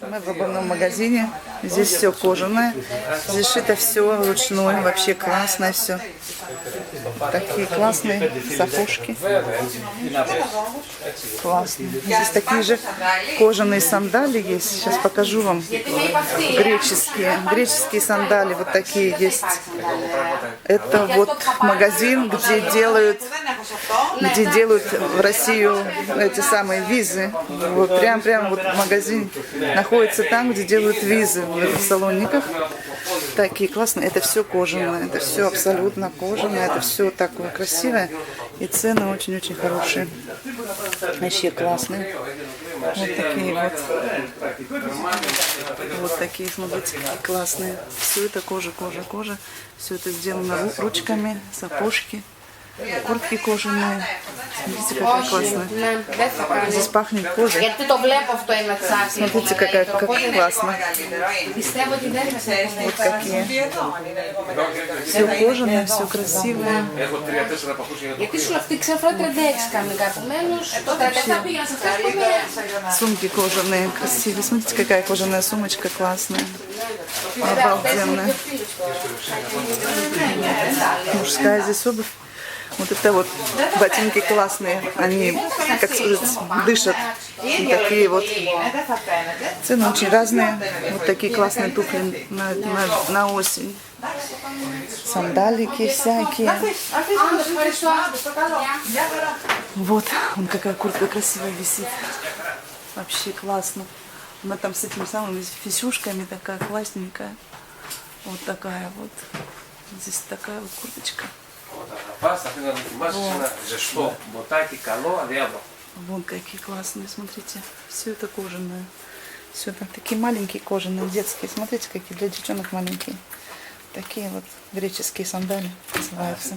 Мы в обувном магазине. Здесь все кожаное. Здесь шито все вручную. Вообще классное все. Такие классные сапожки. Классные. Здесь такие же кожаные сандали есть. Сейчас покажу вам. Греческие. Греческие сандали вот такие есть. Это вот магазин, где делают где делают в Россию эти самые визы. Вот прям прям вот магазин находится там, где делают визы в салонниках. Такие классные. Это все кожаное, это все абсолютно кожаное, это все такое красивое. И цены очень-очень хорошие. Вообще классные. Вот такие вот. Вот такие, смотрите, какие классные. Все это кожа, кожа, кожа. Все это сделано ру- ручками, сапожки, Куртки кожаные. Смотрите, какая классная. Здесь пахнет кожей. Смотрите, какая, как классная, Вот какие. Все кожаное, все красивое. Сумки кожаные, красивые. Смотрите, какая кожаная сумочка классная. Обалденная. Мужская здесь обувь. Вот это вот ботинки классные. Они, как сказать, дышат. И такие вот. Цены очень разные. Вот такие классные туфли на, на, на осень. Сандалики всякие. Вот, он какая куртка красивая висит. Вообще классно. Она там с этими самыми фисюшками такая классненькая. Вот такая вот. Здесь такая вот курточка. Вот она паста, ты надо масляна, же что, вот. Вон какие классные, смотрите. Все это кожаное. Все это такие маленькие кожаные, детские. Смотрите, какие для девчонок маленькие. Такие вот греческие сандали называются.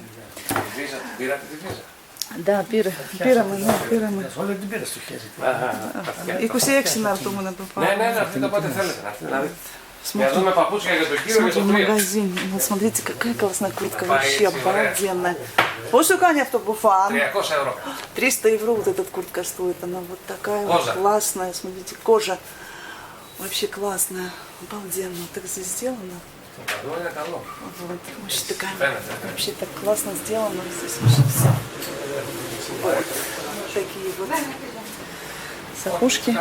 А, да, пира, пира мы, ну, пира мы. И кусеек синар тумана попал. Не, не, не, это будет Смотри. Смотри, магазин. Вот смотрите, какая классная куртка. Вообще обалденная. Больше Каня автобуфан. 300 евро вот эта куртка стоит. Она вот такая вот классная. Смотрите, кожа. Вообще классная. Обалденно. Так здесь сделано. Вот. Вообще такая. Вообще так классно сделано. Здесь вообще все. Вот. Такие вот сапушки.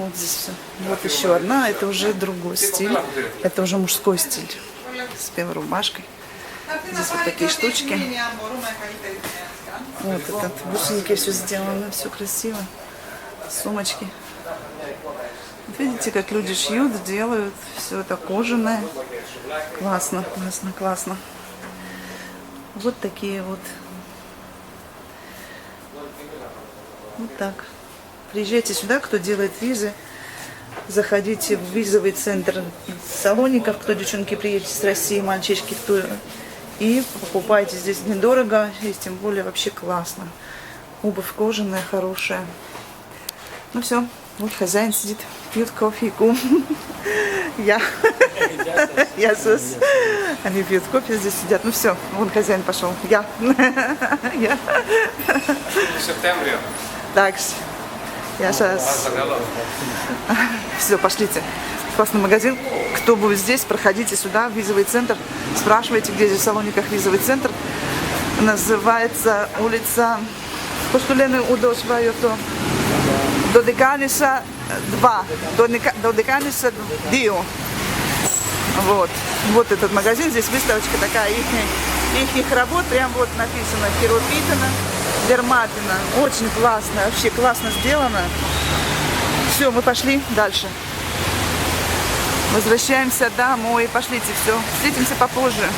Вот здесь все. Вот еще одна. Это уже другой стиль. Это уже мужской стиль. С белой рубашкой. Здесь вот такие штучки. Вот этот бусинки все сделано, все красиво. Сумочки. Вот видите, как люди шьют, делают. Все это кожаное. Классно, классно, классно. Вот такие вот. Вот так. Приезжайте сюда, кто делает визы, заходите в визовый центр Салоников, кто, девчонки, приедете с России, мальчишки, кто... И покупайте здесь недорого, и тем более вообще классно. Обувь кожаная, хорошая. Ну все, вот хозяин сидит, пьет кофе и кум. Я. Я сос. Они пьют кофе, здесь сидят. Ну все, вон хозяин пошел. Я. Я. В сентябре. Так. Я сейчас... Все, пошлите. Классный магазин. Кто будет здесь, проходите сюда, в визовый центр. Спрашивайте, где здесь в Салониках визовый центр. Называется улица Постулены Удошваю то. До Деканиша 2. До Деканиша Дио. Вот. Вот этот магазин. Здесь выставочка такая их, их работ. Прям вот написано Хиро Питана. Дерматина. Очень классно. Вообще классно сделано. Все, мы пошли дальше. Возвращаемся домой. Пошлите, все. Встретимся попозже.